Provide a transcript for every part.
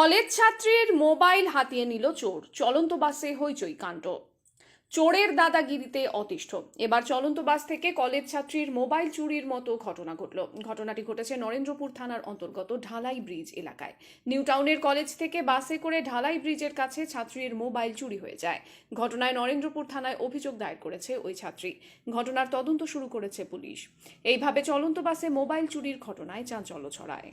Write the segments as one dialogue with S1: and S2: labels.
S1: College ছাত্রীর mobile হাতিয়ে নিল চোর। চলন্ত বাসে হইচই কাণ্ড। চোরের দাদাগিরিতে অতিষ্ঠ। এবার চলন্ত বাস থেকে কলেজ ছাত্রীর মোবাইল চুরির মতো ঘটনা ঘটল। ঘটনাটি ঘটেছে নরেন্দ্রপুর থানার অন্তর্গত ঢালাই ব্রিজ এলাকায়। নিউ টাউনের কলেজ থেকে বাসে করে ঢালাই ব্রিজের কাছে ছাত্রীর মোবাইল চুরি হয়ে যায়। ঘটনায় নরেন্দ্রপুর থানায় অভিযোগ দায়ের করেছে ওই ছাত্রী। ঘটনার তদন্ত শুরু করেছে পুলিশ। এইভাবে চলন্ত বাসে মোবাইল চুরির ঘটনায় চাঞ্চল্য ছড়ায়।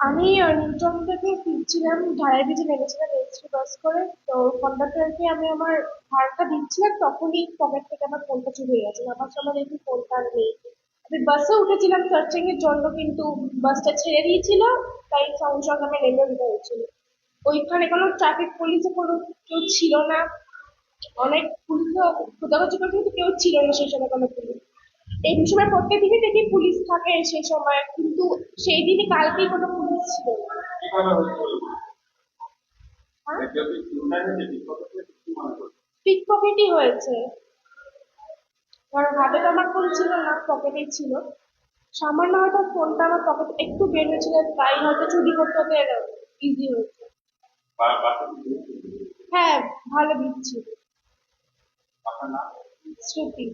S2: আমি নিউটন থেকে ফিরছিলাম ঢালাই ব্রিজে নেমেছিলাম এসটি বাস করে। তো কন্ডাক্টরকে আমি আমার ভাড়াটা দিচ্ছিলাম, তখনই পকেট থেকে আমার ফোনটা চুরি হয়ে গেছে। আমার সময় দেখি ফোনটা নেই। আমি বাসে উঠেছিলাম সার্চিং এর জন্য, কিন্তু বাসটা ছেড়ে দিয়েছিল, তাই সঙ্গে সঙ্গে আমি নেমে উঠে হয়েছিল। ওইখানে কোনো ট্রাফিক পুলিশে কোনো কেউ ছিল না। অনেক পুলিশও খোঁজাখুঁজি করছে কিন্তু কেউ ছিল না সেই সময় কোনো পুলিশ এই সময় প্রত্যেক দিকে দেখি পুলিশ থাকে সেই সময়। কিন্তু সেই দিনই কালকেই কোনো পুলিশ ছিল হ্যাঁ?
S3: হয়েছে বিপদে কি মনে করছে
S2: পিক পকেটই হয়েছে। কারণ হাতে তো আমার ফোন ছিল না পকেটেই ছিল। সামান্য হয়তো ফোনটা আমার পকেট একটু বের হয়েছিল তাই হয়তো চুরি করতে ওদের ইজি হয়েছে। হ্যাঁ ভালো দিচ্ছি। শ্রুতি?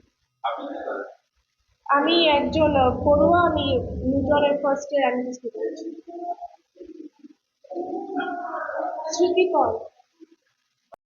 S2: আমি একজন পড়ুয়া আমি নিউটনের ফার্স্ট ইয়ার আমি স্টুডেন্ট শ্রুতি পল